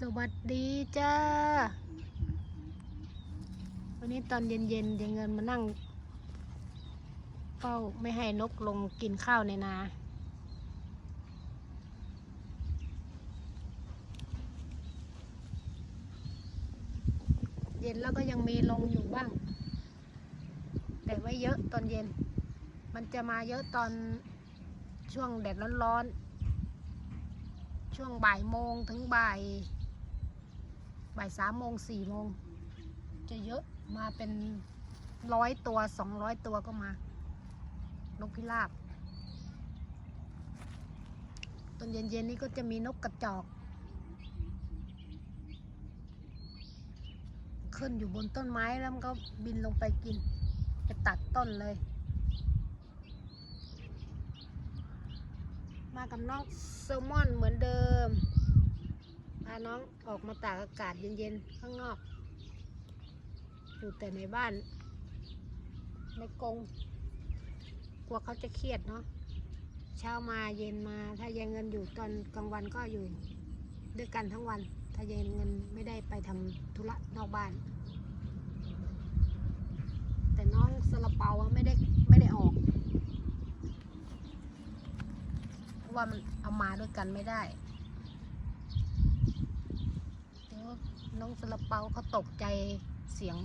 สวัสดีจ้า วันนี้ตอนเย็นๆเดี๋ยเงินมานั่งเฝ้าไม่ให้นกลงกินข้าวในนา เย็นแล้วก็ยังมีลงอยู่บ้าง แต่ไม่เยอะตอนเย็น มันจะมาเยอะตอนช่วงแดดร้อนๆช่วงบ่ายโมงถึงบ่าย บ่ายสามโมงสี่โมงจะเยอะมาเป็นร้อยตัวสองร้อยตัวก็มานกพิราบตอนเย็นๆนี่ก็จะมีนกกระจอก ขึ้นอยู่บนต้นไม้แล้วมันก็บินลงไปกิน ไปตัดต้นเลย มากับน้องแซลมอนเหมือนเดิม พาน้องออกมาตากอากาศเย็นๆ ข้างนอก อยู่แต่ในบ้าน ในกรงกลัวเขาจะเครียดเนาะเช้ามาเย็นมา ถ้ายังเงินอยู่ตอนกลางวันก็อยู่ด้วยกันทั้งวัน ถ้ายังเงินไม่ได้ไปทำธุระนอกบ้าน แต่น้องสลาเปาไม่ได้ไม่ได้ออก เพราะว่ามันเอามาด้วยกันไม่ได้ เดี๋ยว น้องสลาเปาเขาตกใจเสียง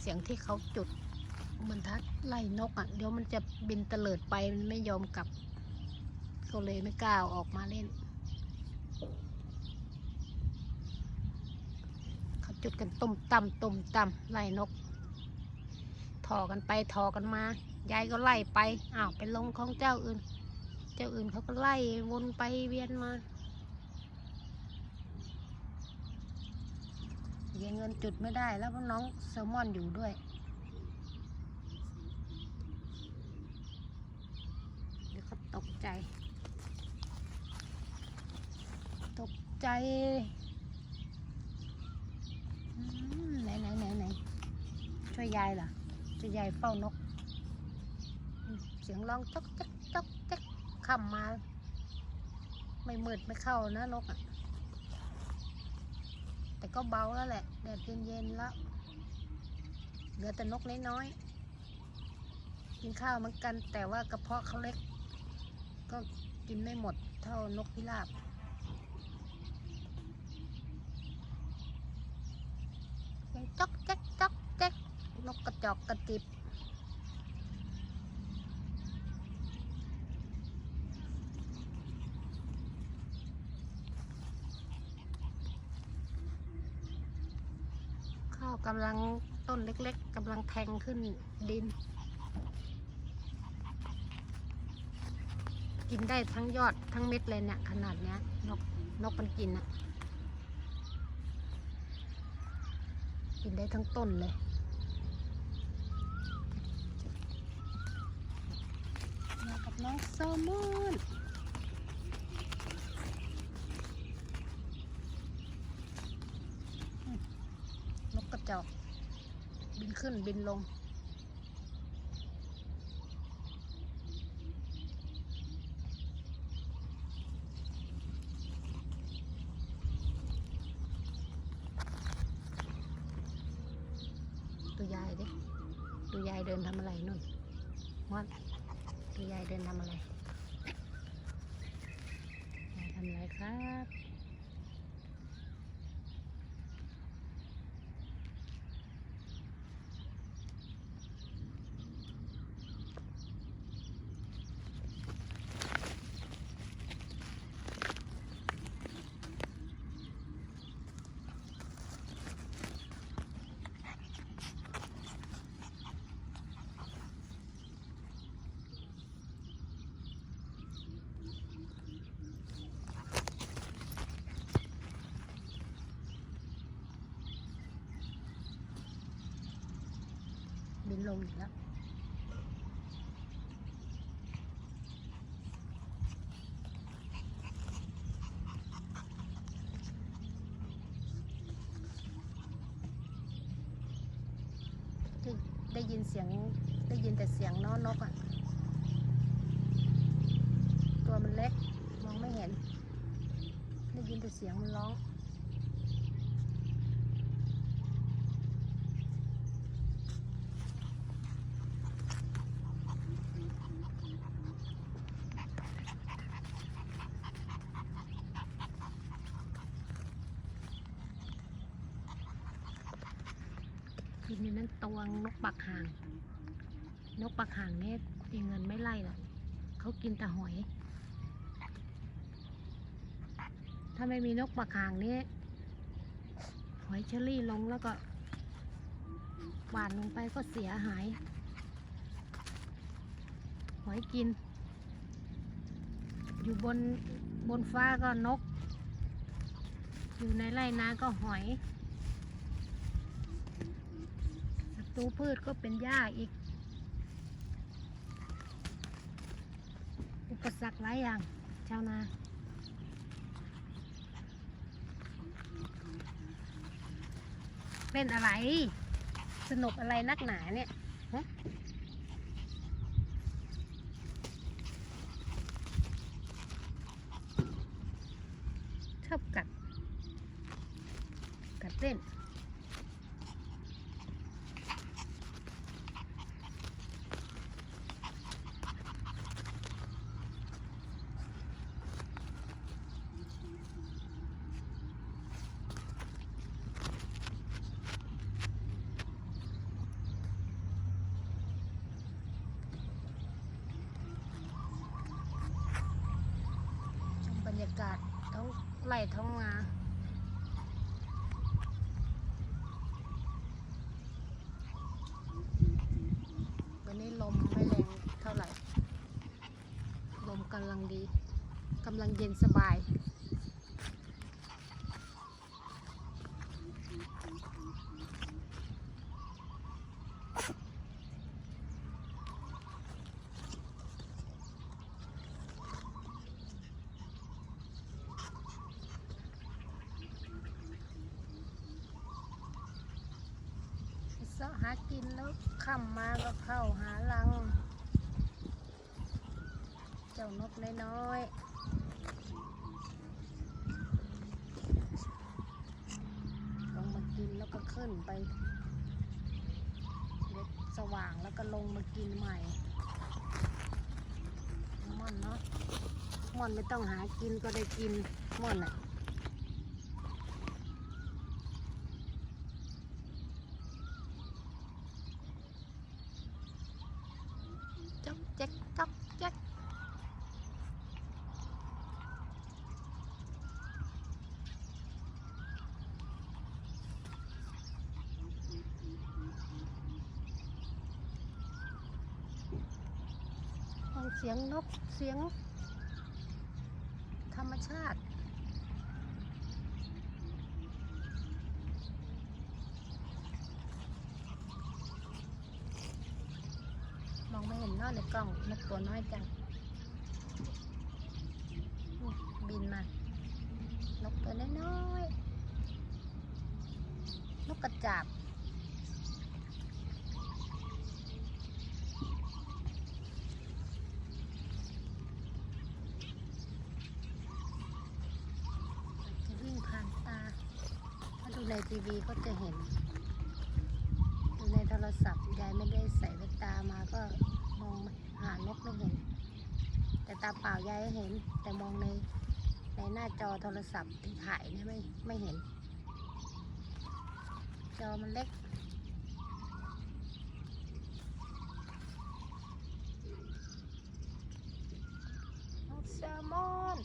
เสียงที่เขาจุดบรรทัดไล่นกอะ่ะ เดี๋ยวมันจะบินเตลิดไปมันไม่ยอมกลับ ก็เลยไม่กล้าออกมาเล่น เขาจุดกันตุ่มต่ำตุ่มต่ำไล่นกทอกันไปทอกันมายายก็ไล่ไปอ้าวไปลงของเจ้าอื่น เจ้าอื่นเขาก็ไล่วนไปเวียนมา ยายเงินจุดไม่ได้แล้วพราะน้องแซลมอนอยู่ด้วย เดี๋ยวเขาตกใจ ตกใจไหนไหนไหนไหนช่วยยายเหรอช่วยยายเฝ้านก เสียงร้องจ๊อกจ๊อกจ๊อกจ๊อกค่ำมา ไม่มืดไม่เข้านะนกอะ แต่ก็เบาแล้วแหละ แดดเย็นๆแล้วเหลือแต่นกน้อยๆกินข้าวเหมือนกัน แต่ว่ากระเพาะเขาเล็ก ก็กินไม่หมดเท่านกพิราบยังจ๊อกแจ๊กจ๊อกแจ๊กนกกระจอกกระจิบ กำลังต้นเล็กๆกำลังแทงขึ้นดิน กินได้ทั้งยอดทั้งเม็ดเลยเนี่ยขนาดเนี้ยนกนกมันกินอะกินได้ทั้งต้นเลยมากับน้องแซลมอน จอกบินขึ้นบินลง ตัวยายดิตัวยายเดินทำอะไรนู่นมอนตัวยายเดินทำอะไรยายทำอะไรครับ บิน ลงอีกแล้วได้ได้ยินเสียงได้ยินแต่เสียงน้อนกอะ่ะ ตัวมันเล็ก มองไม่เห็น ได้ยินแต่เสียงมันร้อง กินในนั้นตวงนกปักห่าง นกปักห่างเนี่ยเงเงินไม่ไล่หรอกเขากินแต่หอย ถ้าไม่มีนกปักห่างนี่หอยเชอรี่ลงแล้วก็หวานลงไปก็เสียหาย หอยกิน อยู่บนบนฟ้าก็นก อยู่ในไร่นาก็หอย ศัต รูพืชก็เป็นหญ้าอีก อุปสรรคหลายอย่าง ชาวนาเป็นอะไร สนุกอะไรนักหนาเนี่ยฮะชอบกัด กัดเล่น ช จากท้องไร่ท้องนาวันนี้ลมไม่แรงเท่าไหร่ ลมกำลังดีกำลังเย็นสบายาะหากินแล้วค่ำมาก็เข้าหารัง เจ้านกน้อยๆลงมากินแล้วก็ขึ้นไปเด็กสว่างแล้วก็ลงมากินใหม่ม่อนเนาะม่อนไม่ต้องหากินก็ได้กินม่อนอะอกแจ๊กจ๊อกแจ๊ก ฟังเสียงนกเสียง ธรรมชาติมองไม่เห็นนอกในกล้องนกตัวน้อยจังบินมานกตัวน้อยๆนกกระจาบจะวิ่งผ่านตา ถ้าดู ในทีวีก็จะเห็น ในโทรศัพท์ยายไม่ได้ใส่แว่นตามาก็มองหานกไม่เห็น แต่ตาเปล่ายายเห็น แต่มองในในหน้าจอโทรศัพท์ที่ถ่ายเนี่ยไม่ไม่เห็น จอมันเล็ก นกแซลมอน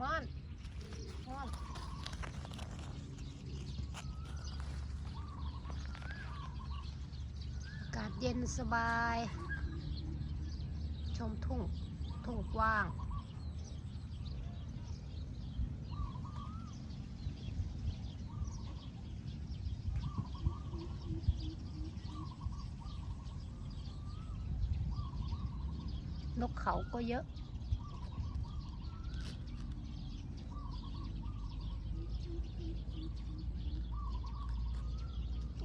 มอนมอน อากา ศเย็นสบาย ชมทุ่ง ทุ่งกว้างนกเขาก็เยอะ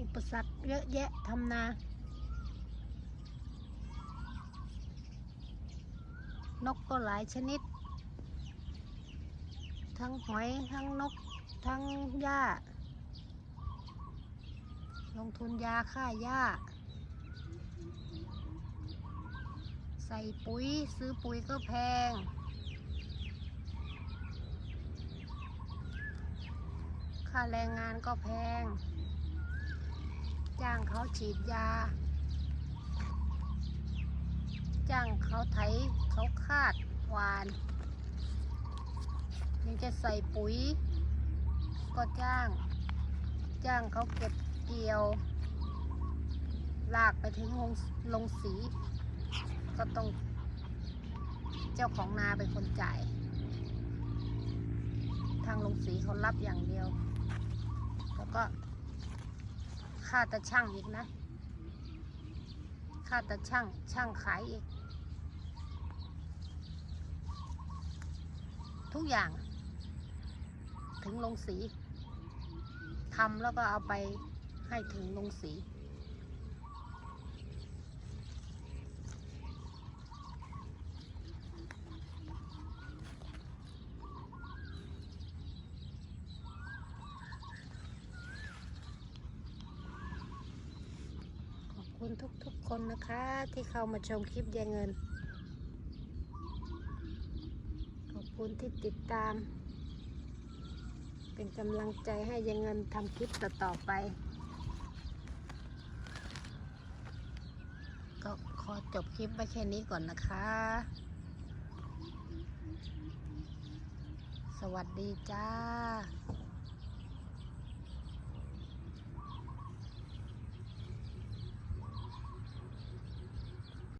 อุปสรรคเยอะแยะทำนา นกก็หลายชนิด ทั้งหอยทั้งนก ทั้งหญ้า ลงทุนยาฆ่าหญ้า ใส่ปุ๋ยซื้อปุ๋ยก็แพง ค่าแรงงานก็แพง จ้างเขาฉีดยา จ้างเขาไถเขาคาดหวาน ยังจะใส่ปุ๋ย ก็จ้าง จ้างเขาเก็บเกี่ยว ลากไปถึงลงลงสี ก็ต้องเจ้าของนาเป็นคนจ่าย ทางลงสีเขารับอย่างเดียว แล้วก็ค่าตะช่างอีกนะ ค่าตะช่างช่างขายอีก ทุกอย่าง ถึงลงสีทำแล้วก็เอาไปให้ถึงลงสีขอบคุณทุกๆคนนะคะที่เข้ามาชมคลิปยายเงิน ขอบ คุณที่ติดตาม เป็นกำลังใจให้ยังเงินทำคลิปต่อๆไป ก็ขอจบคลิปไว้แค่นี้ก่อนนะคะ สวัสดีจ้า